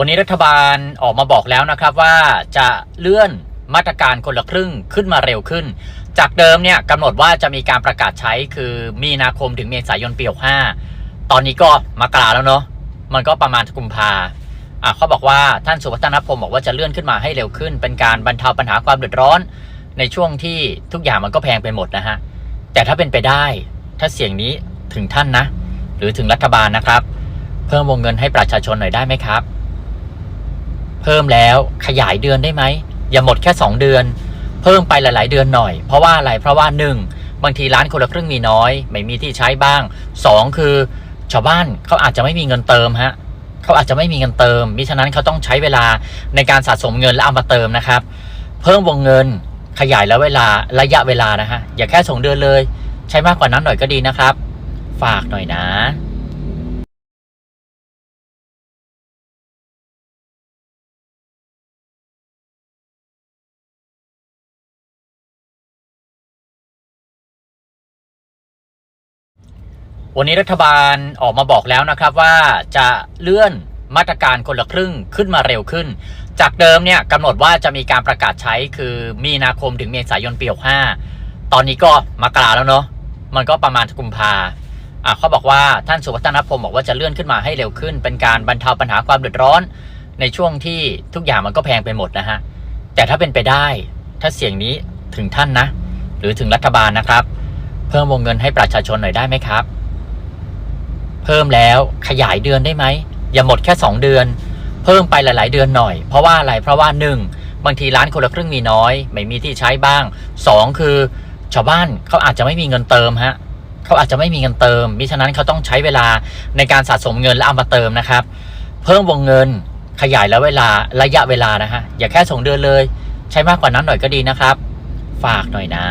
วันนี้รัฐบาลออกมาบอกแล้วนะครับว่าจะเลื่อนมาตรการคนละครึ่งขึ้นมาเร็วขึ้น จากเดิมเนี่ยกำหนดว่าจะมีการประกาศใช้คือมีนาคมถึงเมษายนปี65ตอนนี้ก็มากราแล้วเนาะมันก็ประมาณกุมภาอะเขาบอกว่าท่านสุวัฒนพงศ์บอกว่าจะเลื่อนขึ้นมาให้เร็วขึ้น เป็นการบรรเทาปัญหาความเดือดร้อน ในช่วงที่ทุกอย่างมันก็แพงไปหมดนะฮะแต่ถ้าเป็นไปได้ถ้าเสียงนี้ถึงท่านนะ หรือถึงรัฐบาลนะครับ เพิ่มวงเงินให้ประชาชนหน่อยได้ไหมครับ เพิ่มแล้วขยายเดือนได้ไหม อย่าหมดแค่ 2 เดือน เพิ่มไปหลาย ๆ เดือนหน่อย เพราะว่าอะไรเพราะว่า 1. บางทีร้านคนละครึ่งมีน้อย ไม่มีที่ใช้บ้าง 2. คือชาวบ้านเขาอาจจะไม่มีเงินเติมฮะเขาอาจจะไม่มีเงินเติมมิฉะนั้นเขาต้องใช้เวลาในการสะสมเงินแล้วเอามาเติมนะครับ เพิ่มวงเงินขยายแล้วเวลาระยะเวลานะฮะอย่าแค่สองเดือนเลย ใช้มากกว่านั้นหน่อยก็ดีนะครับ ฝากหน่อยนะ วันนี้รัฐบาลออกมาบอกแล้วนะครับว่าจะเลื่อนมาตรการคนละครึ่งขึ้นมาเร็วขึ้น จากเดิมเนี่ยกำหนดว่าจะมีการประกาศใช้คือมีนาคมถึงเมษายนปี65ตอนนี้ก็มกราแล้วเนาะมันก็ประมาณกุมภาอะเขาบอกว่าท่านสุวัฒนพงศ์บอกว่าจะเลื่อนขึ้นมาให้เร็วขึ้น เป็นการบรรเทาปัญหาความเดือดร้อน ในช่วงที่ทุกอย่างมันก็แพงไปหมดนะฮะแต่ถ้าเป็นไปได้ ถ้าเสียงนี้ถึงท่านนะ หรือถึงรัฐบาลนะครับ เพิ่มวงเงินให้ประชาชนหน่อยได้ไหมครับ เพิ่มแล้วขยายเดือนได้ไหม อย่าหมดแค่ 2 เดือน เพิ่มไปหลาย ๆ เดือนหน่อย เพราะว่าอะไรเพราะว่า 1. บางทีร้านคนละครึ่งมีน้อย ไม่มีที่ใช้บ้าง 2. คือชาวบ้านเขาอาจจะไม่มีเงินเติมฮะเขาอาจจะไม่มีเงินเติมมิฉะนั้นเขาต้องใช้เวลาในการสะสมเงินแล้วเอามาเติมนะครับ เพิ่มวงเงินขยายแล้วเวลาระยะเวลานะฮะอย่าแค่สองเดือนเลย ใช้มากกว่านั้นหน่อยก็ดีนะครับ ฝากหน่อยนะ